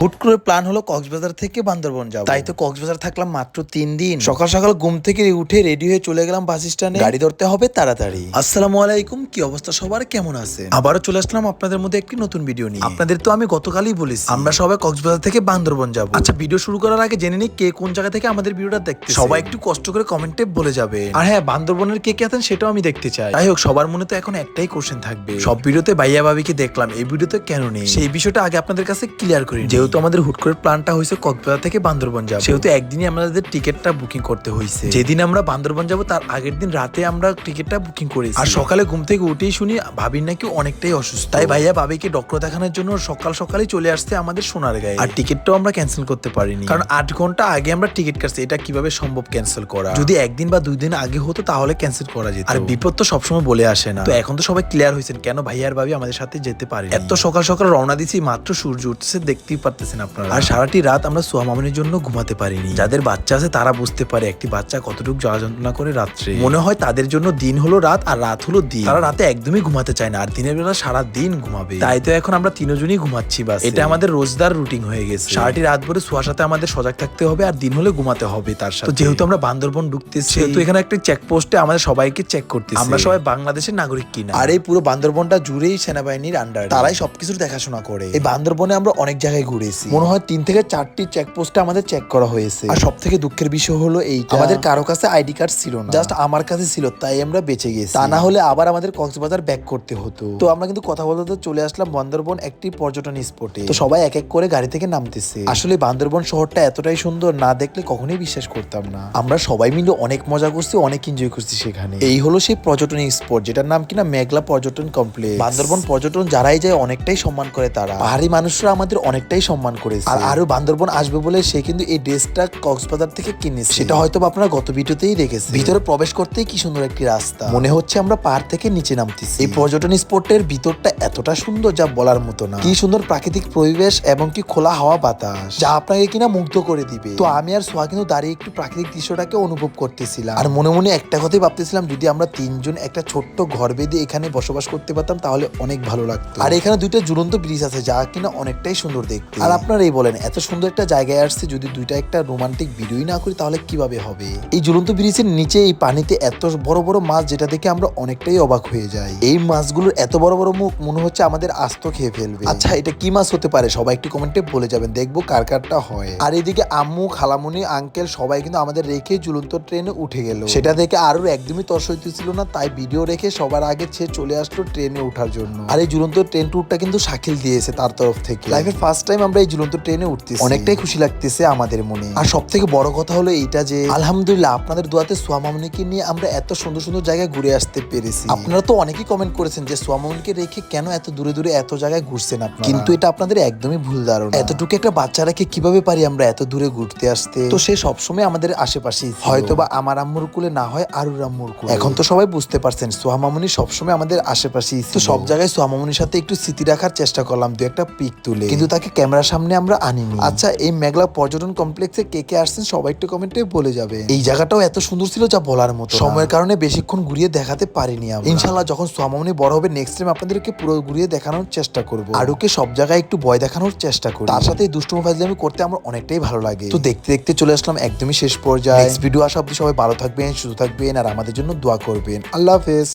হুট করে প্ল্যান হলো কক্সবাজার থেকে বান্দরবন যাব। তাই তো কক্সবাজার থাকলাম মাত্র তিন দিন। সকাল সকাল ঘুম থেকে উঠে রেডি হয়ে চলে গেলাম বাস স্ট্যান্ডে গাড়ি ধরতে হবে তাড়াতাড়ি। আসসালামু আলাইকুম কি অবস্থা সবার? কেমন আছেন? আবারও চলে আসলাম আপনাদের মধ্যে একটি নতুন ভিডিও নিয়ে। আপনাদের তো আমি গতকালই বলেছি। আমরা সবাই কক্সবাজার থেকে বান্দরবন যাব। আচ্ছা ভিডিও শুরু করার আগে জেনে নিই কে কোন জায়গা থেকে আমাদের ভিডিওটা দেখতে সবাই একটু কষ্ট করে কমেন্টে বলে যাবে। আর হ্যাঁ বান্দরবনের কে কে আছেন সেটাও আমি দেখতে চাই। যাই হোক সবার মনে তো এখন একটাই কোশ্চেন থাকবে। সব ভিডিওতে ভাইয়া ভাবিকে দেখলাম এই ভিডিওতে কেন নেই? সেই বিষয়টা আগে আপনাদের কাছে ক্লিয়ার করি যেহেতু আমাদের হুট করে প্ল্যানটা হয়েছে কক্সবাজার থেকে বান্দরবন যাব সেহেতু একদিনই আমাদের টিকিটটা বুকিং করতে হয়েছে। যেদিন আমরা বান্দরবন যাব তার আগের দিন রাতে আমরা টিকিটটা বুকিং করেছি। আর সকালে ঘুম থেকে উঠেই শুনি ভাবির নাকি অনেকটাই অসুস্থ। তাই ভাইয়া ভাবিকে ডক্টর দেখানোর জন্য সকাল সকালই চলে আসছে আমাদের সোনার গায়ে। আর টিকিটটাও আমরা ক্যান্সেল করতে পারিনি। কারণ আট ঘণ্টা আগে আমরা টিকিট কাটছি এটা কীভাবে সম্ভব ক্যান্সেল করা? যদি একদিন বা দুই দিন আগে হতো তাহলে ক্যান্সেল করা যেত। আর বিপদ তো সবসময় বলে আসে না। তো এখন তো সবাই ক্লিয়ার হয়েছেন কেন ভাইয়ার ভাবি আমাদের সাথে যেতে পারে এত সকাল সকাল রওনা দিছি মাত্র সূর্য উঠছে দেখতেই পারতেছেন আপনারা। আর সারাটি রাত আমরা সোয়া মামনের জন্য ঘুমাতে পারিনি। যাদের বাচ্চা আছে তারা বুঝতে পারে একটি বাচ্চা কতটুকু জ্বালা যন্ত্রণা করে রাত্রে। মনে হয় তাদের জন্য দিন হলো রাত আর রাত হলো দিন। তারা রাতে একদমই ঘুমাতে চায় না আর দিনের বেলা সারা দিন ঘুমাবে। তাই তো এখন আমরা তিনজনই ঘুমাচ্ছি বাস। এটা আমাদের রোজদার রুটিন হয়ে গেছে। সারাটি রাত ভরে শোয়ার সাথে আমাদের সজাগ থাকতে হবে আর দিন হলে ঘুমাতে হবে তার সাথে। যেহেতু আমরা বান্দরবন ঢুকতেছি সেহেতু এখানে একটা চেক পোস্টে আমাদের সবাইকে চেক করতে আমরা সবাই বাংলাদেশের নাগরিক কিনা। আর এই পুরো বান্দরবনটা জুড়েই সেনাবাহিনীর আন্ডার তারাই সবকিছুর দেখাশোনা করে। এই বান্দরবনে আমরা অনেক জায়গায় ঘুরেছি মনে হয় তিন থেকে চারটি চেক পোস্টে আমাদের চেক করা হয়েছে। আর সব থেকে দুঃখের বিষয় হলো এই আমাদের কারও কাছে আইডি কার্ড ছিল না। জাস্ট আমার কাছে ছিল তাই আমরা বেঁচে গেছি। তা না হলে আবার আমাদের কক্সবাজার ব্যাক করতে হতো। তো আমরা কিন্তু কথা বলতে বলতে চলে আসলাম বান্দরবন একটি পর্যটন স্পটে তো সবাই এক এক করে গাড়ি থেকে নামতেছে। আসলে বান্দরবন শহরটা এতটাই সুন্দর না দেখলে কখনোই বিশ্বাস করতাম না। আমরা সবাই মিলে অনেক মজা করছি অনেক এনজয় করছি সেখানে। এই হলো সেই পর্যটন স্পট যেটার নাম কিনা মেঘলা পর্যটন কমপ্লেক্স বান্দরবন পর্যটন যারাই যায় অনেকটাই সম্মান করে তারা। পাহাড়ি মানুষরা আমাদের অনেকটাই সম্মান করেছে। আর আরও বান্দরবন আসবে বলে সে কিন্তু এই ড্রেসটা কক্সবাজার থেকে কিনেছে। সেটা হয়তো আপনারা গত ভিডিওতেই দেখেছে ভিতরে প্রবেশ করতেই কি সুন্দর একটি রাস্তা। মনে হচ্ছে আমরা পাহাড় থেকে নিচে নামতেছি। এই পর্যটন স্পটের ভিতরটা এতটা সুন্দর যা বলার মতো না। কি সুন্দর প্রাকৃতিক পরিবেশ এবং কি খোলা হাওয়া বাতাস। যা আপনাকে কিনা মুগ্ধ করে দিবে। তো আমি আর সোহা কিন্তু দাঁড়িয়ে একটু প্রাকৃতিক দৃশ্যটাকে অনুভব করতেছিলাম। আর মনে মনে একটা কথাই ভাবতেছিলাম যদি আমরা তিনজন একটা ছোট্ট ঘর বেঁধে এখানে বসবাস করতে পারতাম তাহলে অনেক ভালো লাগতো। আর এখানে দুইটা ঝুলন্ত ব্রিজ আছে যা কিনা অনেকটাই সুন্দর দেখতে। আর আপনারাই বলেন, এত সুন্দর একটা জায়গায় আসছে, যদি দুইটা একটা রোমান্টিক ভিডিওই না করি, তাহলে কীভাবে হবে? এই ঝুলন্ত ব্রিজের নিচে এই পানিতে এত বড় বড় মাছ, যেটা দেখে আমরা অনেকটাই অবাক হয়ে যাই। এই মাছগুলোর এত বড় বড় মুখ মনে হচ্ছে আমাদের আস্ত খেয়ে ফেলবে। আচ্ছা এটা কি মাছ হতে পারে? সবাই একটু কমেন্টে বলে যাবেন, দেখব কার কারটা হয়। আর এদিকে আম্মু, খালামুনি আঙ্কেল সবাই কিন্তু আমাদের রেখে ঝুলন্ত ট্রেনে উঠে গেল। সেটা দেখে আরও একদমই তর্স হইতেছিল না, তাই ভিডিও রেখে সবার আগে সে চলে আসলো ট্রেনে ওঠার জন্য। আর এই ঝুলন্ত ট্রেন ট্যুরটা কিন্তু শাকিল দিয়েছে তার তরফ থেকে। লাইফের ফার্স্ট টাইম আমরা এই ঝুলন্ত ট্রেনে উঠতেছি। অনেকটাই খুশি লাগতেছে আমাদের মনে। আর সব থেকে বড় কথা হলো এইটা যে আলহামদুলিল্লাহ আপনাদের দোয়াতে সোয়ামামুনিকে নিয়ে আমরা এত সুন্দর সুন্দর জায়গায় ঘুরে আসতে পেরেছি। আপনারা তো অনেকেই কমেন্ট করেছেন যে সোয়ামামুনিকে রেখে কেন এত দূরে দূরে এত জায়গায় ঘুরছেন আপনারা? কিন্তু এটা আপনাদের একদমই ভুল ধারণা। এতটুকু একটা বাচ্চা রেখে কীভাবে পারি আমরা এত দূরে ঘুরতে আসতে? তো সে সবসময় আমাদের আশেপাশেই হয়তো বা আমার আম্মুর কুলে না হয় আরুর আম্মুর কুলে। এখন তো সবাই বুঝতে পারছেন সোহামামুনি সবসময় আমাদের আশেপাশেই তো সব জায়গায় সোহামামুনির সাথে একটু স্মৃতি রাখার চেষ্টা করলাম দু একটা পিক তুলে। কিন্তু তাকে ক্যামেরার সামনে আমরা আনিনি। আচ্ছা এই মেঘলা পর্যটন কমপ্লেক্সে কে কে আসছেন সবাই একটু কমেন্টে বলে যাবে। এই জায়গাটাও এত সুন্দর ছিল যা বলার মতো সময়ের কারণে বেশিক্ষণ ঘুরিয়ে দেখাতে পারিনি আমরা। ইনশাল্লাহ যখন সোহামামুনি বড় হবে নেক্সট টাইম আপনাদেরকে পুরো ঘুরিয়ে দেখানোর চেষ্টা করব। আরুকে সব জায়গায় একটু ভয় দেখানোর চেষ্টা করি। তার সাথে এই দুষ্টুমি ফাজলামি করতে আমার অনেকটাই ভালো লাগে। তো দেখতে দেখতে চলে আসলাম একদমই শেষ পর্যায়ে। ভিডিও আসা অব্দি সবাই ভালো থাকবেন সুস্থ থাকবেন আর আমাদের জন্য দোয়া করবেন। আল্লাহ হাফেজ।